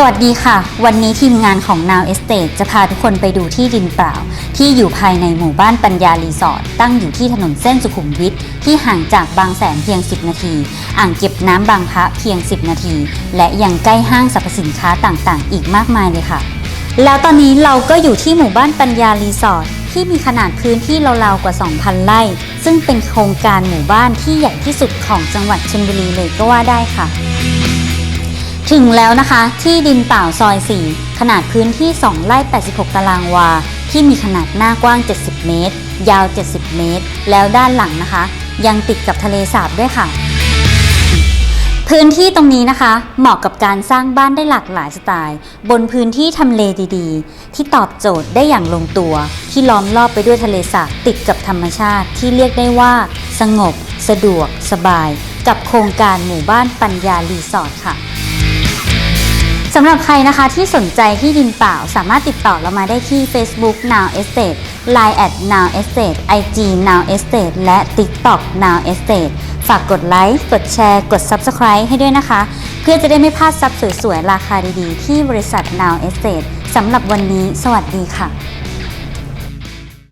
สวัสดีค่ะ วันนี้ทีมงานของ Now Estate จะพาทุกคนไปดูที่ดินเปล่า ที่อยู่ภายในหมู่บ้านปัญญารีสอร์ทตั้งอยู่ที่ถนนเส้นสุขุมวิทที่ห่างจากบางแสนเพียง 10 นาที อ่างเก็บน้ำบางพระเพียง 10 นาที และยังใกล้ห้างสรรพสินค้าต่างๆ อีกมากมายเลยค่ะ แล้วตอนนี้เราก็อยู่ที่หมู่บ้านปัญญารีสอร์ทที่มีขนาดพื้นที่ราวๆกว่า 2,000 ไร่ ซึ่งเป็นโครงการหมู่บ้านที่ใหญ่ที่สุดของจังหวัดชลบุรีเลยก็ว่าได้ค่ะ ถึงแล้วนะคะที่ดินเปล่าซอย 4 ขนาดพื้นที่ 2 ไร่ 86 ตารางวา ที่มีขนาดหน้ากว้าง 70 เมตร ยาว 70 เมตร แล้วด้านหลังนะคะ ยังติดกับทะเลสาบด้วยค่ะ พื้นที่ตรงนี้นะคะ เหมาะกับการสร้างบ้านได้หลากหลายสไตล์ บนพื้นที่ทำเลดีๆ ที่ตอบโจทย์ได้อย่างลงตัว ที่ล้อมรอบไปด้วยทะเลสาบติดกับธรรมชาติที่เรียกได้ว่า สงบ สะดวก สบาย กับโครงการหมู่บ้านปัญญารีสอร์ทค่ะำหรับใครนะคะที่สนใจที่ดินเปล่า สามารถติดต่อเรามาได้ที่ Facebook Now Estate Line at Now Estate IG Now Estate และ TikTok Now Estate ฝากกดไลค์กดแชร์ กด Subscribe ให้ด้วยนะคะ เพื่อจะได้ไม่พลาดทรัพย์สวยๆ ราคาดีๆ ที่บริษัท Now Estate สำหรับวันนี้ สวัสดีค่ะ